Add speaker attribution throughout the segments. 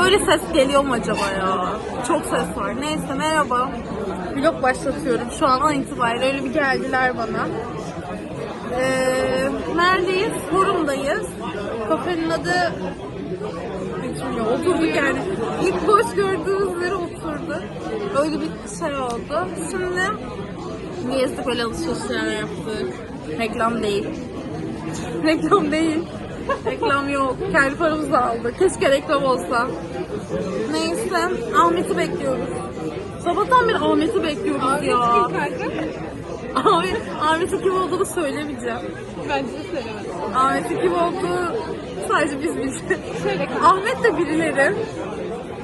Speaker 1: Böyle ses geliyor mu acaba ya? Çok ses var. Neyse merhaba. Vlog başlatıyorum. Şu an an itibariyle öyle bir geldiler bana. Ee, neredeyiz? Forumdayız. Kafenin adı bilmiyorum, oturduk yani. İlk boş gördüğümüz yere oturduk. Öyle bir şey oldu. Şimdi gezdik böyle alışverişler yaptık. Reklam değil. Reklam değil. Reklam yok. Kendi paramızla aldık. Keşke reklam olsa. Neyse. Ahmet'i bekliyoruz. Sabahtan beri Ahmet'i bekliyoruz ya. Ahmet, Ahmet'in kim olduğunu söylemeyeceğim.
Speaker 2: Bence de söylemedim.
Speaker 1: Ahmet'in kim olduğu sadece biz biliriz.
Speaker 2: Şöyle kal.
Speaker 1: Ahmet de birileri.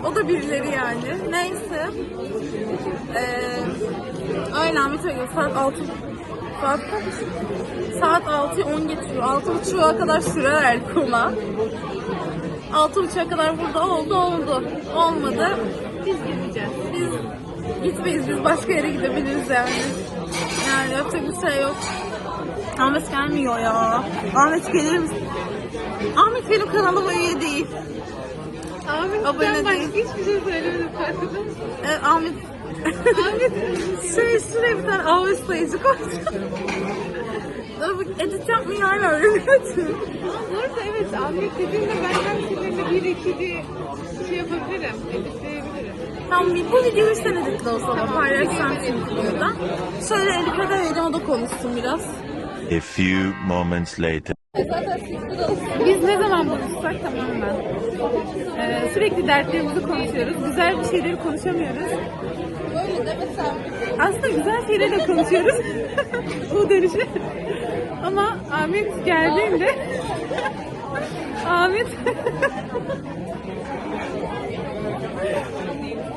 Speaker 1: O da birileri yani. Neyse. Ee, öyle Ahmet'e bekliyoruz. Saat 6 Saat kaç? Saat 6'yı 10 geçiyor. 6.30'a kadar süre verdik ona. 6.30'a kadar burada oldu oldu. Olmadı.
Speaker 2: Biz gideceğiz.
Speaker 1: Biz gitmeyiz. Biz başka yere gidebiliriz yani. Yani yapacak bir şey yok. Ahmet gelmiyor ya. Ahmet gelir misin? Ahmet benim kanalıma üye değil.
Speaker 2: Ahmet
Speaker 1: Abone
Speaker 2: başka
Speaker 1: değil.
Speaker 2: hiçbir şey söylemedim farkında mısın?
Speaker 1: Ee, Ahmet
Speaker 2: Ahmet
Speaker 1: Şuraya bir tane. Dur, bu Edit yapmayı hala öğreniyorsun.
Speaker 2: Bu arada evet Ahmet dediğinde ben her seferinde bir iki diye şey yapabilirim. Editleyebilirim.
Speaker 1: Tamam bu videoyu sen editle o zaman. Paylaşsam çünkü burada. Şöyle Elif'e de o da konuşsun biraz.
Speaker 3: A few moments later.
Speaker 2: Biz ne zaman buluşsak tamamen. Ee, sürekli dertlerimizi konuşuyoruz. Güzel bir şeyleri konuşamıyoruz. Aslında güzel şeyleri de konuşuyoruz. Bu dönüşü. Ama Ahmet geldiğinde Ahmet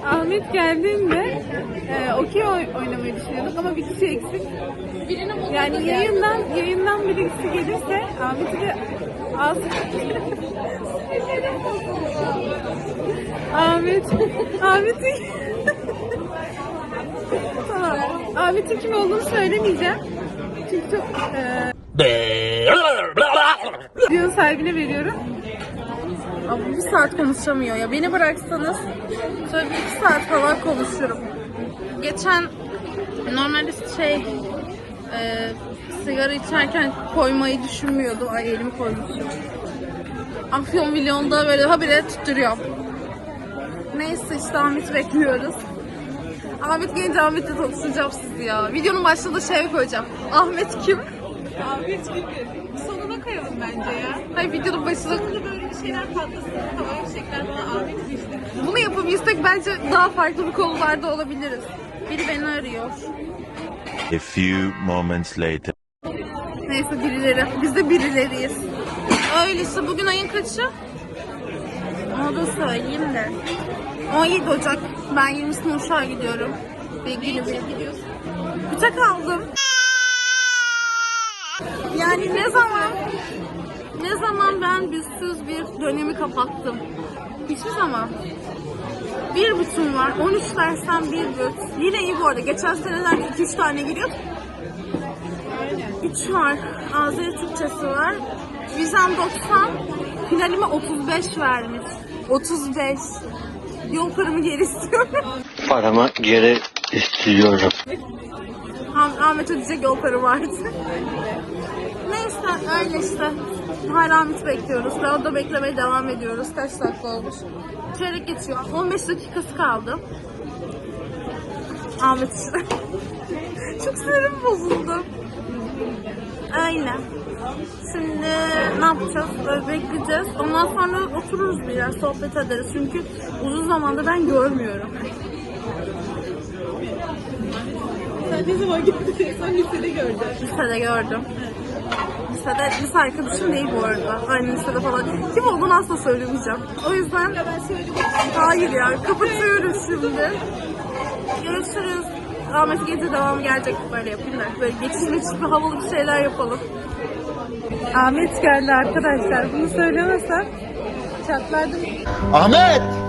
Speaker 2: Ahmet geldiğinde e, okey oy- oynamayı düşünüyorduk ama bir kişi eksik. Yani yayından yayından birisi gelirse Ahmet'i de az Ahmet Ahmet'in tamam. Ahmet'in kim olduğunu söylemeyeceğim. Çünkü çok e, videonun sahibine veriyorum.
Speaker 1: Ama bir saat konuşamıyor ya. Beni bıraksanız şöyle bir iki saat falan konuşurum. Geçen normalde şey e, sigara içerken koymayı düşünmüyordum. Ay elimi koymuşum. Afyon milyonda böyle habire tutturuyorum. Neyse işte Ahmet'i bekliyoruz. Ahmet gelince Ahmet'le tanışacağım sizi ya. Videonun başında da şey koyacağım. Ahmet kim?
Speaker 2: Ahmet gibi. Sonuna koyalım bence ya.
Speaker 1: Hayır videonun başında
Speaker 2: Sonunda böyle şeyler patlasın. Havaya fişekler Ahmet işte.
Speaker 1: Bunu yapabilsek bence daha farklı bir konularda olabiliriz. Biri beni arıyor.
Speaker 3: A few moments later.
Speaker 1: Neyse birileri. Biz de birileriyiz. Öyleyse bugün ayın kaçı? Onu da söyleyeyim de. 17 Ocak. Ben 20'sine uçağa gidiyorum. Ve günü bir gidiyorsun. Uçak aldım. Yani ne zaman zaman ben büstsüz bir dönemi kapattım. Hiçbir zaman. Bir bütün var. 13 dersten bir büt. Yine iyi bu arada. Geçen senelerde 2-3 tane giriyor. 3 var. Azeri Türkçesi var. Vizem 90. Finalime 35 vermiş. 35. Yol paramı geri istiyorum.
Speaker 4: paramı geri istiyorum.
Speaker 1: Ah- Ahmet ödeyecek yol para vardı. Neyse öyle işte. Ahmet'i bekliyoruz. Orada beklemeye devam ediyoruz. Kaç dakika olmuş? Çeyrek geçiyor. 15 dakikası kaldı. Ahmet işte. Çok sinirim bozuldu. Öyle. Şimdi ne yapacağız? Böyle bekleyeceğiz. Ondan sonra otururuz biraz sohbet ederiz. Çünkü uzun zamandır ben görmüyorum.
Speaker 2: Sen ne zaman gittin? Sen lisede gördün.
Speaker 1: Lisede gördüm. Lisede, lise arkadaşım değil bu arada. Aynı lisede falan. Kim olduğunu asla söylemeyeceğim. O yüzden
Speaker 2: Ben
Speaker 1: hayır ya kapatıyoruz şimdi. Görüşürüz. Ahmet gece devamı gelecek böyle yapayım da. Böyle geçiş geçiş bir havalı bir şeyler yapalım.
Speaker 2: Ahmet geldi arkadaşlar. Bunu söylemesem çatlardım.
Speaker 5: Ahmet!